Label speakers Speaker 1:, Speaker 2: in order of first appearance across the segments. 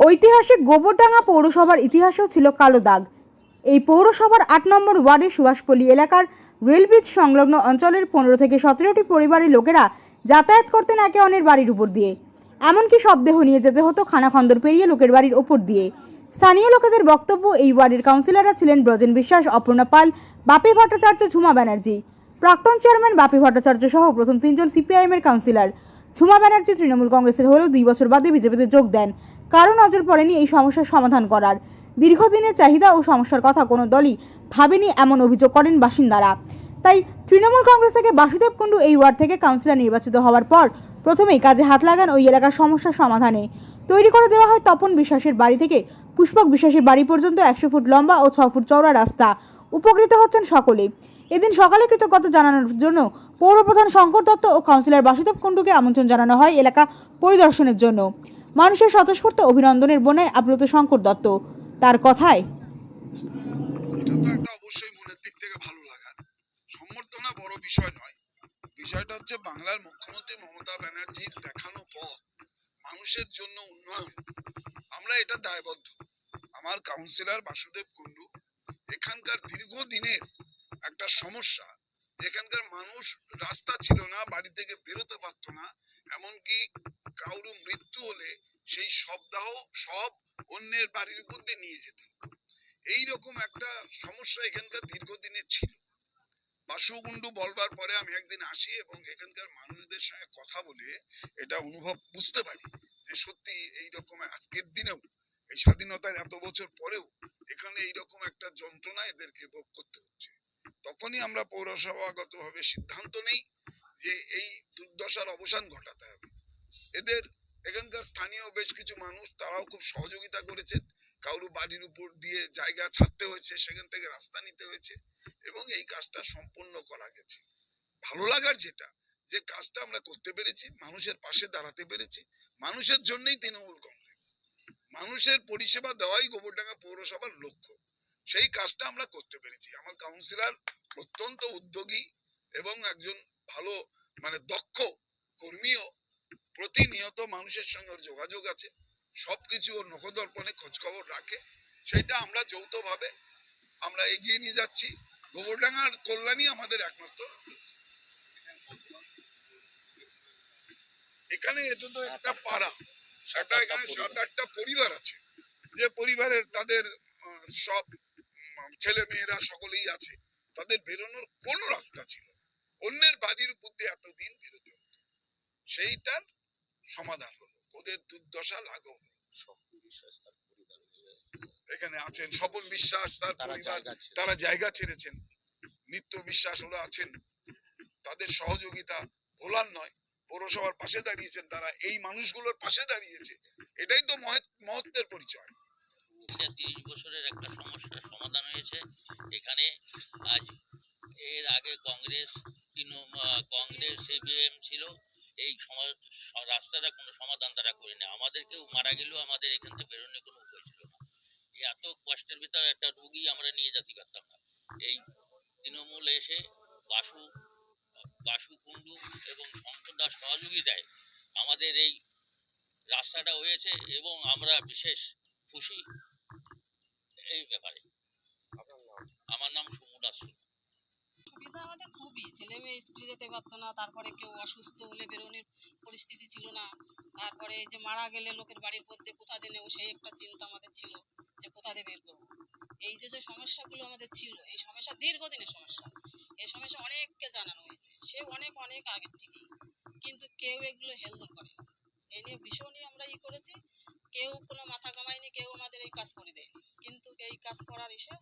Speaker 1: ঐতিহাসিক গোবরডাঙ্গা পৌরসভার ইতিহাসেও ছিল কালো দাগ। এই পৌরসভার আট নম্বর ওয়ার্ডের সুভাষপল্লী এলাকার রেলব্রিজ সংলগ্ন অঞ্চলের পনেরো থেকে সতেরোটি পরিবারের লোকেরা যাতায়াত করতেন একে অন্যের বাড়ির উপর দিয়ে। এমনকি শবদেহ নিয়ে যেতে হতো খানাখন্দর পেরিয়ে লোকের বাড়ির ওপর দিয়ে। স্থানীয় লোকেদের বক্তব্য, এই ওয়ার্ডের কাউন্সিলররা ছিলেন ব্রজেন বিশ্বাস, অপর্ণা পাল, বাপি ভট্টাচার্য, ঝুমা ব্যানার্জি। প্রাক্তন চেয়ারম্যান বাপি ভট্টাচার্য সহ প্রথম তিনজন সিপিআইএমের কাউন্সিলর। ঝুমা ব্যানার্জি তৃণমূল কংগ্রেসের হলেও দুই বছর বাদে বিজেপিতে যোগ দেন। কারও নজর পড়েনি এই সমস্যার সমাধান করার। দীর্ঘদিনের চাহিদা ও সমস্যার কথা কোনো দলই ভাবেনি এমন অভিযোগ করেন বাসিন্দারা। তাই তৃণমূল কংগ্রেস থেকে বাসুদেব কুণ্ডু এই ওয়ার্ড থেকে কাউন্সিলর নির্বাচিত হওয়ার পর প্রথমেই কাজে হাত লাগান ওই এলাকার সমস্যার সমাধানে। তৈরি করে দেওয়া হয় তপন বিশ্বাসের বাড়ি থেকে পুষ্পক বিশ্বাসের বাড়ি পর্যন্ত একশো ফুট লম্বা ও ছ ফুট চওড়া রাস্তা। উপকৃত হচ্ছেন সকলে। এদিন সকালে কৃতজ্ঞতা জানানোর জন্য পৌরপ্রধান শঙ্কর দত্ত ও কাউন্সিলর বাসুদেব কুণ্ডুকে আমন্ত্রণ জানানো হয় এলাকা পরিদর্শনের জন্য। মানুষের স্বতঃস্ফূর্ত অভিনন্দনের বন্যায় আপ্লুত শঙ্কর দত্ত। তার কথায়
Speaker 2: নয়। বিষয়টা হচ্ছে বাংলার মুখ্যমন্ত্রী মমতা ব্যানার্জির দেখানো পথ, মানুষের জন্য উন্নয়ন। আমরা এটা দায়বদ্ধ। আমার কাউন্সিলর বাসুদেব কুণ্ডু, এখানকার দীর্ঘদিনের একটা সমস্যা এখানকার মানুষ রাস্তা ছিল না বাড়ি থেকে বেরোতে পারতো না এমনকি কারুর মৃত্যু হলে সেই শবদাহ সব অন্যের বাড়ির উপর দিয়ে নিয়ে যেত এই রকম একটা সমস্যা এখানকার দীর্ঘদিনের ছিল। বাসুগুন্ডু বলবার পরে আমি একদিন আসি এবং এখানকার মানুষদের সঙ্গে কথা বলে এটা অনুভব বুঝতে পারি যে সত্যি এই রকম আজকের দিনেও, এই স্বাধীনতার এত বছর পরেও এখানে এই রকম একটা যন্ত্রণা এদেরকে ভোগ করতে হচ্ছে। তখনই আমরা পৌরসভাগতভাবে সিদ্ধান্ত নেই যে এই দুর্দশার অবসান ঘটাতে হবে। এদের এখানকার স্থানীয় বেশ কিছু মানুষ, তারাও খুব সহযোগিতা করেছেন। কারও বাড়ির উপর দিয়ে জায়গা ছাড়তে হয়েছে, সেখান থেকে রাস্তা নিতে হয়েছে এবং এই কাজটা সম্পূর্ণ করা গেছে। ভালো লাগার যেটা, যে কাজটা আমরা করতে পেরেছি, মানুষের পাশে দাঁড়াতে পেরেছি, মানুষের জন্যই তৃণমূল কংগ্রেস। মানুষের পরিষেবা দেওয়াই গোবরডাঙ্গা পৌরসভার লক্ষ্য। সেই কাজটা আমরা করতে পেরেছি। আমার কাউন্সিলর অত্যন্ত উদ্যোগী এবং একজন ভালো মানে দক্ষ কর্মীও। প্রতিনিয়ত মানুষের সঙ্গে যোগাযোগ আছে। সবকিছু ওর নখদর্পণে খোঁজ খবর রাখে। সেটা আমরা যৌথভাবে আমরা এগিয়ে নিয়ে যাচ্ছি। গোবরডাঙ্গার কল্যাণই আমাদের একমাত্র এখানে এটা তো একটা পাড়া। একটা এখানে সাত আটটা পরিবার আছে। যে পরিবারের তাদের সব ছেলে মেয়েরা সকলেই আছে। তাদের বেরোনোর কোনো রাস্তা ছিল। অন্যের বাড়ির উপর দিয়ে এতদিন বেরোতে হতো সেইটার সমাধান হলো ওদের দুর্দশা লাঘব হলো এখানে আছেন স্বপন বিশ্বাস তার পরিবার তারা জায়গা ছেড়েছেন। নিত্য বিশ্বাস ওরা আছেন। তাদের সহযোগিতা ভোলার নয় পৌরসভার পাশে দাঁড়িয়েছেন তারা। এই মানুষগুলোর পাশে দাঁড়িয়েছে। এটাই তো মহত্বের পরিচয়।
Speaker 3: তিরিশ বছরের একটা সমস্যার সমাধান হয়েছে। এখানে আজ এর আগে কংগ্রেস কংগ্রেস সিপিএম ছিল। এই সমাজ রাস্তাটা কোনো সমাধান তারা করেনি। আমাদের কেউ মারা গেলেও আমাদের এখান থেকে বেরোনোর কোনো এত কষ্টের ভিতরে একটা রুগী আমরা নিয়ে যেতে পারতাম না। এই তৃণমূল এসে বাসু বাসু কুণ্ডু এবং শঙ্কর দাস সহযোগিতায় আমাদের এই রাস্তাটা হয়েছে এবং আমরা বিশেষ খুশি এই ব্যাপারে। আমার নাম সুমুল
Speaker 4: সুবিধা আমাদের খুবই। ছেলে মেয়ে স্কুলে যেতে পারতো না তারপরে কেউ অসুস্থ হলে বেরোনোর পরিস্থিতি ছিল না। তারপরে যে মারা গেলে লোকের বাড়ির মধ্যে কোথা দিয়ে নেব সেই একটা চিন্তা আমাদের ছিল যে কোথা দিয়ে বের করব এই যে যে সমস্যাগুলো আমাদের ছিল। এই সমস্যা দীর্ঘদিনের সমস্যা। এই সমস্যা অনেককে জানানো হয়েছে। সে অনেক অনেক আগের থেকেই। কিন্তু কেউ এগুলো হেলদোল করে এই নিয়ে ভীষণই আমরা ই করেছি। কেউ কোনো মাথা কামায়নি কেউ আমাদের এই কাজ করে দেয়নি। কিন্তু এই কাজ করার এসে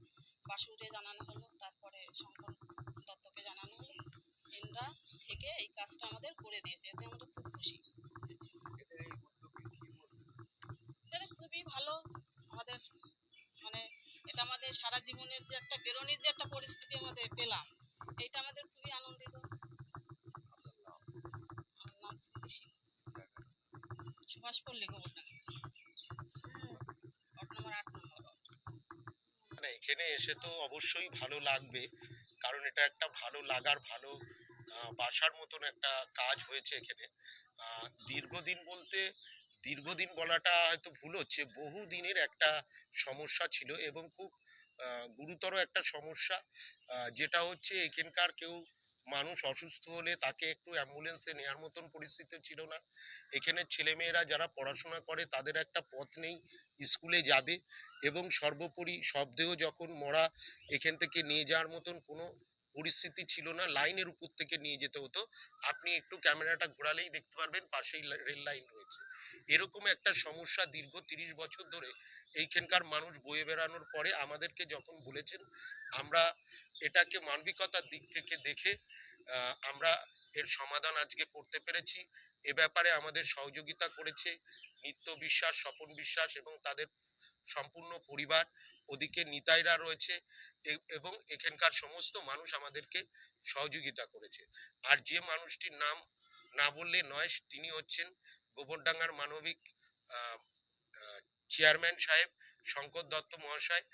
Speaker 4: বাসুরে জানানো হলো, তারপরে শঙ্কর দত্তকে জানানো হলো। এনরা থেকে এই কাজটা আমাদের করে দিয়েছে। এতে আমরা খুব খুশি হয়েছি। এটা তো খুবই ভালো আমাদের মানে এটা আমাদের সারা জীবনের যে একটা বেরোনির যে একটা পরিস্থিতি আমাদের পেলাম, এইটা আমাদের খুবই আনন্দিত। সুভাষ
Speaker 5: মানে এখানে এসে তো অবশ্যই ভালো লাগবে, কারণ এটা একটা ভালো লাগার, ভালো বাসার মতন একটা কাজ হয়েছে এখানে। দীর্ঘদিন বলতে, দীর্ঘদিন বলাটা হয়তো ভুল হচ্ছে, বহু দিনের একটা সমস্যা ছিল এবং খুব গুরুতর একটা সমস্যা। যেটা হচ্ছে এখানকার কেউ মানুষ অসুস্থ হলে তাকে একটু অ্যাম্বুলেন্সে নেওয়ার মতন পরিস্থিতি ছিল না। এখানে ছেলেমেয়েরা যারা পড়াশোনা করে তাদের একটা পথ নেই, স্কুলে যাবে এবং সর্বোপরি শবদেহ যখন মরা এখান থেকে নিয়ে যাওয়ার মতন কোনো পরিস্থিতি ছিল না, লাইনের উপর থেকে নিয়ে যেতে হতো। আপনি একটু ক্যামেরাটা ঘোরালেই দেখতে পারবেন, পাশেই রেল লাইন রয়েছে। এরকম একটা সমস্যা দীর্ঘ তিরিশ বছর ধরে এইখানকার মানুষ বয়ে বেড়ানোর পরে আমাদেরকে যখন বলেছেন, আমরা এটাকে মানবিকতার দিক থেকে দেখে আমরা এর সমাধান আজকে করতে পেরেছি। এ ব্যাপারে আমাদের সহযোগিতা করেছে নিত্য বিশ্বাস, স্বপন বিশ্বাস এবং তাদের সম্পূর্ণ পরিবার, ওদিকে নিতাইরা রয়েছে এবং এখানকার সমস্ত মানুষ আমাদেরকে সহযোগিতা করেছে। আর যে মানুষটির নাম না বললে নয়, তিনি হচ্ছেন গোবরডাঙ্গার মানবিক চেয়ারম্যান সাহেব শঙ্কর দত্ত মহাশয়।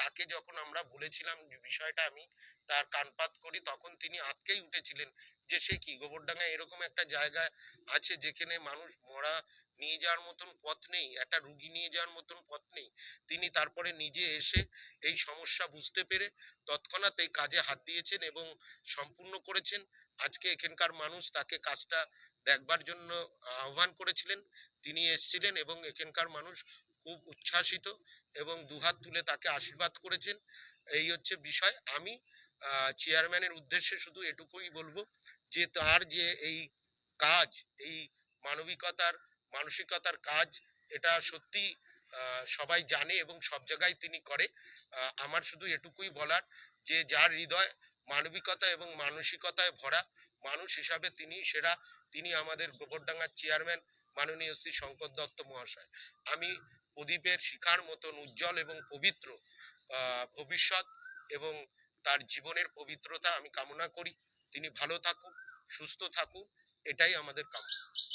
Speaker 5: তাকে যখন আমরা বলেছিলাম, বিষয়টা আমি তার কানপাত করি, তখন তিনি আটকেই উঠেছিলেন যে সে কি? গোবরডাঙ্গা এরকম একটা জায়গা আছে যেখানে মানুষ মরা নিয়ে যাওয়ার মতন পথ নেই, একটা রুগী নিয়ে যাওয়ার মতন পথ নেই। তিনি তারপরে নিজে এসে এই সমস্যা বুঝতে পেরে তৎক্ষণাৎ এই কাজে হাত দিয়েছেন এবং সম্পূর্ণ করেছেন। আজকে এখানকার মানুষ তাকে কাজটা দেখবার জন্য আহ্বান করেছিলেন। তিনি এসেছিলেন এবং এখানকার মানুষ খুব উচ্ছ্বাসিত এবং দুহাত তুলে তাকে আশীর্বাদ করেছেন। এই হচ্ছে বিষয়। আমি চেয়ারম্যানের উদ্দেশ্যে শুধু এটুকুই বলব যে, তার যে এই কাজ, এই মানবিকতার, মানসিকতার কাজ, এটা সত্যি সবাই জানে এবং সব জায়গায় তিনি করে। আমার শুধু এটুকুই বলার যে, যার হৃদয় মানবিকতা এবং মানসিকতায় ভরা মানুষ হিসাবে তিনি সেরা। তিনি আমাদের গোবরডাঙ্গার চেয়ারম্যান মাননীয় শ্রী শঙ্কর দত্ত মহাশয়। আমি প্রদীপের শিখার মতন উজ্জ্বল এবং পবিত্র ভবিষ্যৎ এবং তার জীবনের পবিত্রতা আমি কামনা করি। তিনি ভালো থাকুক, সুস্থ থাকুক, এটাই আমাদের কামনা।